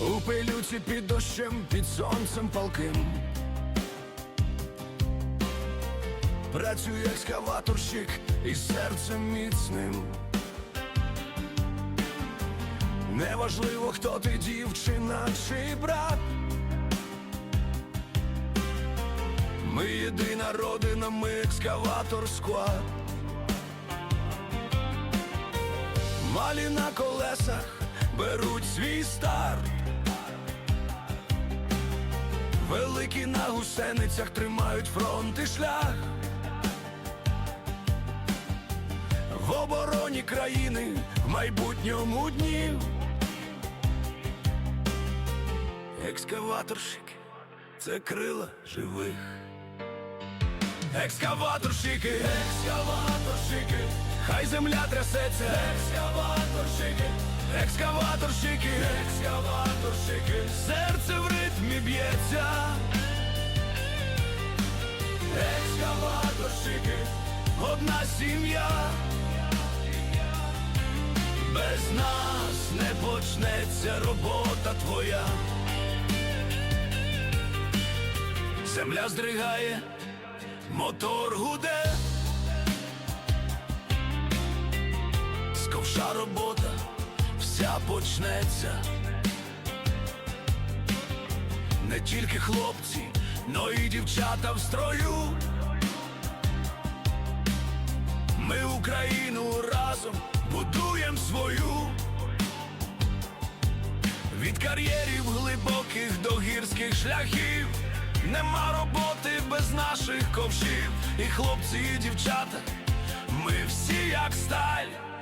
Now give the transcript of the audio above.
У пилюці під дощем, під сонцем палким. Працює екскаваторщик із серцем міцним. Неважливо, хто ти, дівчина чи брат. Ми єдина родина, ми екскаватор склад. Малі на колесах беруть свій старт. Великі на гусеницях тримають фронт і шлях. В обороні країни в майбутньому днів. Екскаваторщики це крила живих. Екскаваторщики, екскаваторщики, хай земля трясеться, екскаваторщики, екскаваторщики, екскаваторщики, одна сім'я. Без нас не почнеться робота твоя. Земля здригає, мотор гуде, з ковша робота вся почнеться. Не тільки хлопці, но і дівчата в строю. Україну разом будуємо свою. Від кар'єрів глибоких до гірських шляхів нема роботи без наших ковшів. І хлопці, і дівчата, ми всі як сталь.